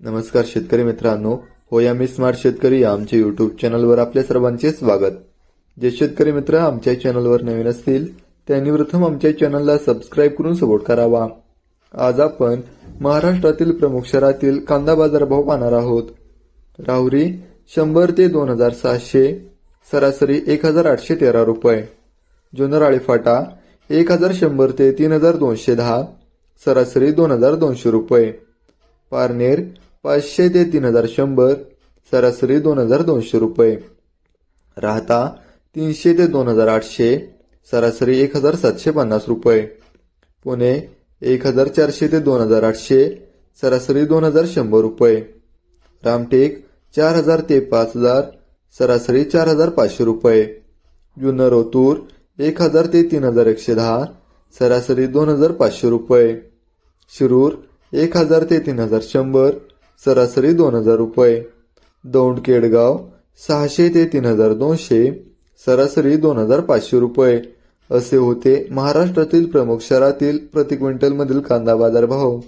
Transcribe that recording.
नमस्कार शेतकरी मित्रांनो. हो या मी स्मार्ट शेतकरी या आमच्या युट्यूब चॅनलवर आपल्या सर्वांचे स्वागत. जे शेतकरी मित्र आमच्या चॅनलवर नवीन असतील त्यांनी प्रथम आमच्या चॅनलला सबस्क्राईब करून सपोर्ट करावा. आज आपण महाराष्ट्रातील प्रमुख शहरातील कांदा बाजार भाव पाहणार आहोत. राहुरी शंभर ते दोन हजार सहाशे सरासरी एक हजार आठशे तेरा रुपये. जुन्नर फाटा एक हजार शंभर ते तीन हजार दोनशे दहा सरासरी दोन हजार दोनशे रुपये. पारनेर पाचशे ते तीन हजार शंभर सरासरी दोन हजार दोनशे रुपये. राहता तीनशे ते दोन हजार आठशे सरासरी एक हजार सातशे पन्नास रुपये. पुणे एक हजार चारशे ते दोन हजार आठशे सरासरी दोन हजार शंभर रुपये. रामटेक चार हजार ते पाच हजार सरासरी चार हजार पाचशे रुपये. जुन्नर ओतूर एक हजार ते तीन हजार एकशे दहा सरासरी दोन हजार पाचशे रुपये. शिरूर एक हजार ते तीन हजार शंभर सरासरी दोन हजार रुपये. दौंड केडगाव सहाशे ते तीन हजार दोनशे. सरासरी दोन हजार पाचशे रुपये. असे होते महाराष्ट्रातील प्रमुख शहरातील प्रति क्विंटलमधील कांदा बाजार भाव